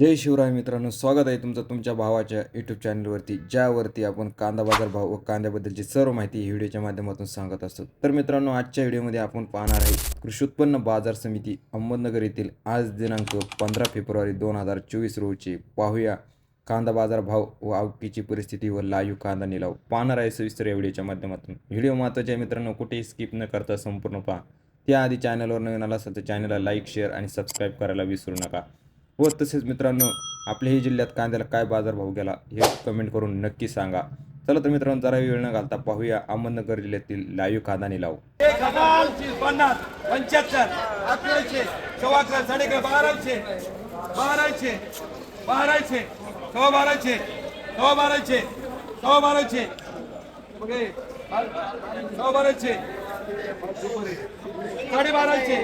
जय शिवराय मित्रांनो स्वागत आहे तुमचं तुमच्या भावाच्या यूट्यूब चॅनलवरती ज्यावरती आपण कांदा बाजार भाव व कांद्याबद्दलची सर्व माहिती व्हिडिओच्या माध्यमातून सांगत असतो. तर मित्रांनो आजच्या व्हिडिओमध्ये आपण पाहणार आहे कृषी उत्पन्न बाजार समिती अहमदनगर येथील आज दिनांक पंधरा फेब्रुवारी दोन हजार चोवीस रोजी पाहूया कांदा बाजार भाव व आवकीची परिस्थिती व लाईव्ह कांदा निलाव पाहणार आहे सविस्तर या व्हिडिओच्या माध्यमातून. व्हिडिओ महत्त्वाचे आहे मित्रांनो कुठेही स्किप न करता संपूर्ण पहा. त्याआधी चॅनलवर नवीन आला असेल तर चॅनलला लाईक शेअर आणि सबस्क्राईब करायला विसरू नका. व तसेच मित्रांनो आपल्याही जिल्ह्यात कांद्याला काय बाजारभाव गेला हे कमेंट करून नक्की सांगा. चला तर मित्रांनो जरा वेळ न घालता पाहूया अहमदनगर जिल्ह्यातील लाईव्ह कांदा निलाव एक हजार पन्नास पंच्याहत्तर अकराशे सव्वा साडेकर बाराशे बाराशे बाराशे सव्वा बाराशे सव्वा बाराशे सव्वा बाराशे. सव्वा बाराशे. साडे बाराशे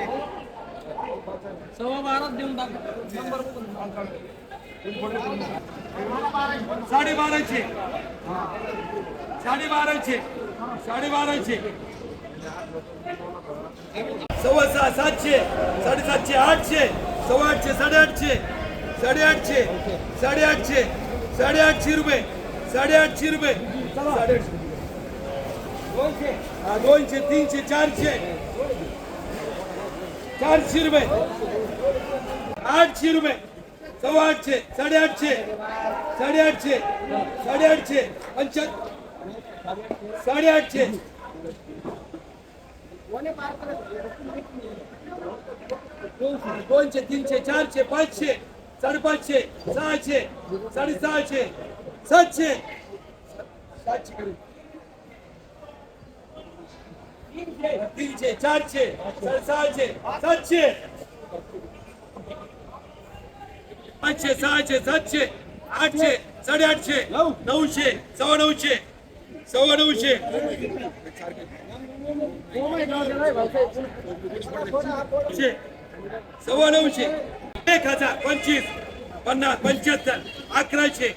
सव्वा बारात देऊन टाका. साडे बाराशे साडे बाराशे साडे बाराशे सव्वा सहा सातशे. साडेसातशे आठशे. सव्वा आठशे साडेआठशे. साडेआठशे. साडेआठशे. साडेआठशे रुपये. साडेआठशे रुपये. साडेआठशे. दोनशे हा, दोनशे तीनशे चारशे. चारशे रुपये आठशे रुपये सव्वा आठशे साडेआठशे साडेआठशे साडेआठशे पंच्याहत्तर साडेआठशे दोनशे तीनशे चारशे पाचशे साडेपाचशे सहाशे साडेसहाशे सातशे. सातशे करू. तीनशे चारशे साडेसहाशे सातशे पाचशे सहाशे सातशे आठशे साडेआठशे नऊशे सव्वा नऊशे सव्वा नऊशे नऊशे सव्वा नऊशे एक हजार पंचवीस पन्नास पंच्याहत्तर अकराशे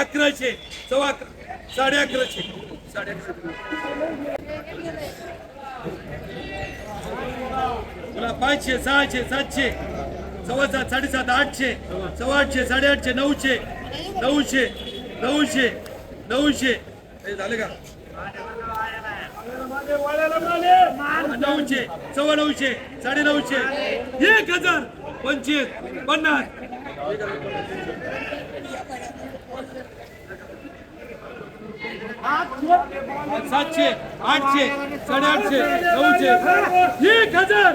अकराशे सव्वा अकरा साडे अकराशे साडे अकराशे तुला पाचशे सहाशे सातशे सव्वा सात साडेसात आठशे सव्वा आठशे साडेआठशे नऊशे नऊशे नऊशे नऊशे. हे झाले का? नऊशे सव्वा नऊशे साडे नऊशे एक हजार पंचवीस पन्नास. सातशे आठशे साडेआठशे नऊशे. एक हजार.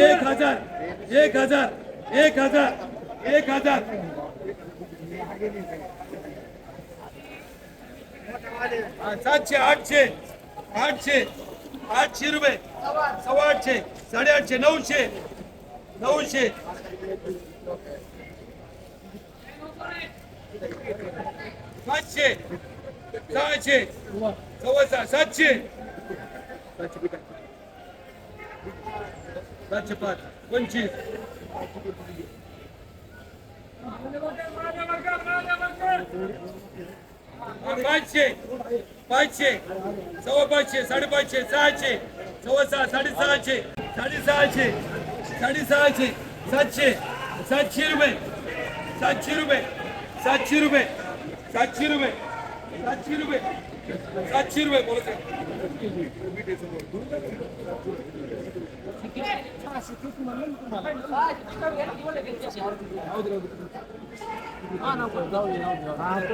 एक हजार. एक हजार. एक हजार. एक हजार. सातशे आठशे. आठशे. आठशे रुपये. सव्वा आठशे साडेआठशे नऊशे. नऊशे. पाचशे सहाशे सव्वा सहा सातशे. सातशे पाच पंचवीस. पाचशे पाचशे सव्वा पाचशे साडेपाचशे सहाशे सव्वा सहा साडेसहाशे साडेसहाशे साडेसहाशे सातशे सातशे रुपये सातशे रुपये सातशे रुपये. सातशे रुपये. सातशे रुपये. सातशे रुपये बोलत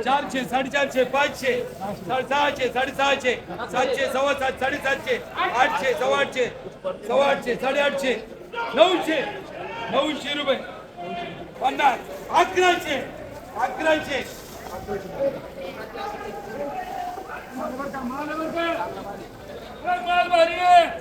चारशे साडेचारशे पाचशे साडेसहाशे साडेसहाशे सातशे सव्वा सात साडेसातशे आठशे सव्वा आठशे सव्वा आठशे साडेआठशे नऊशे नऊशे रुपये. पन्नास अकराशे अकराशे மாணவர்கள்! மாணவர்கள்